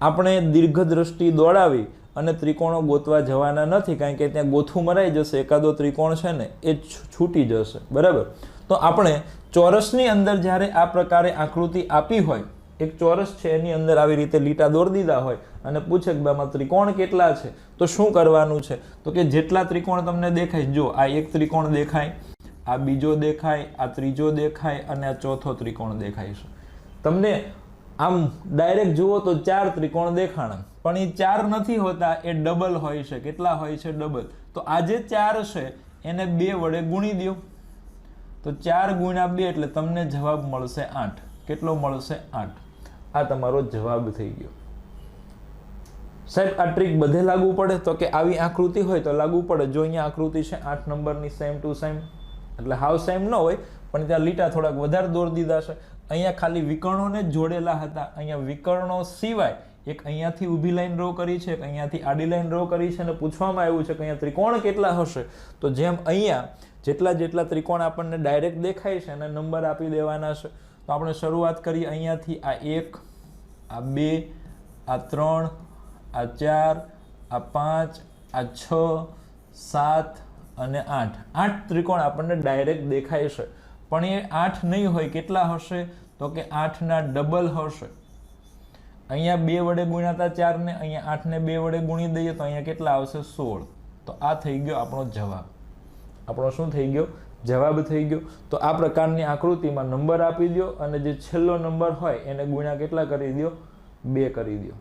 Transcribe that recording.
આપણે દીર્ઘદ્રષ્ટિ દોડાવી અને ત્રિકોણો ગોતવા જવાના નથી, કારણ કે ત્યાં ગોથું મરાઈ જશે, એકાદો ત્રિકોણ છે ને, એ છૂટી જશે. બરાબર? તો આપણે ચોરસની અંદર જ્યારે આ પ્રકારે આકૃતિ આપી હોય, એક ચોરસ છે, એની અંદર આવી રીતે લીટા દોરી દીધા હોય અને પૂછે કે બામાં ત્રિકોણ કેટલા છે, તો શું કરવાનું છે? તો કે જેટલા ત્રિકોણ તમને દેખાય, જો આ એક ત્રિકોણ દેખાય, આ બીજો દેખાય, આ ત્રીજો દેખાય અને આ ચોથો ત્રિકોણ દેખાય છે. તમને આમ ડાયરેક્ટ જુઓ તો ચાર ત્રિકોણ દેખાણા. પણ એ ચાર નથી હોતા, એ ડબલ હોય છે. કેટલા હોય છે? ડબલ તો આ જે ચાર છે, એને બે વડે ગુણી દો. તો ચાર ગુણ્યા બે એટલે તમને જવાબ મળશે આઠ. કેટલો મળશે? આઠ. આ તમારો જવાબ થઈ ગયો. સાહેબ, આ ટ્રીક બધે લાગુ પડે? તો કે આવી આકૃતિ હોય તો લાગુ પડે. જો અહીંયા આકૃતિ છે, આઠ નંબરની સેમ ટુ સેમ એટલે હાવ સેમ ન હોય, પણ ત્યાં લીટા થોડાક વધારે દોર દીધા છે. અહીંયા ખાલી વિકર્ણોને જ જોડેલા હતા. અહીંયા વિકર્ણો સિવાય એક અહીંયાથી ઊભી લાઈન ડ્રો કરી છે, એક અહીંયાથી આડી લાઈન ડ્રો કરી છે અને પૂછવામાં આવ્યું છે કે અહીંયા ત્રિકોણ કેટલા હશે. તો જેમ અહીંયા જેટલા જેટલા ત્રિકોણ આપણને ડાયરેક્ટ દેખાય છે અને નંબર આપી દેવાના છે, તો આપણે શરૂઆત કરીએ અહીંયાથી આ એક, આ બે, આ ત્રણ, આ ચાર, આ પાંચ, આ છ, સાત અને આઠ. આઠ ત્રિકોણ આપણને ડાયરેક્ટ દેખાય છે. પણ એ આઠ નહીં હોય, કેટલા હશે? તો કે આઠના ડબલ હશે. અહીંયા બે વડે ગુણ્યાતા ચારને, અહીંયા આઠને બે વડે ગુણી દઈએ તો અહીંયા કેટલા આવશે? સોળ. તો આ થઈ ગયો આપણો જવાબ. આપણો શું થઈ ગયો? જવાબ થઈ ગયો. તો આ પ્રકારની આકૃતિમાં નંબર આપી દો અને જે છેલ્લો નંબર હોય એને ગુણ્યા કેટલા કરી દો બે કરી દો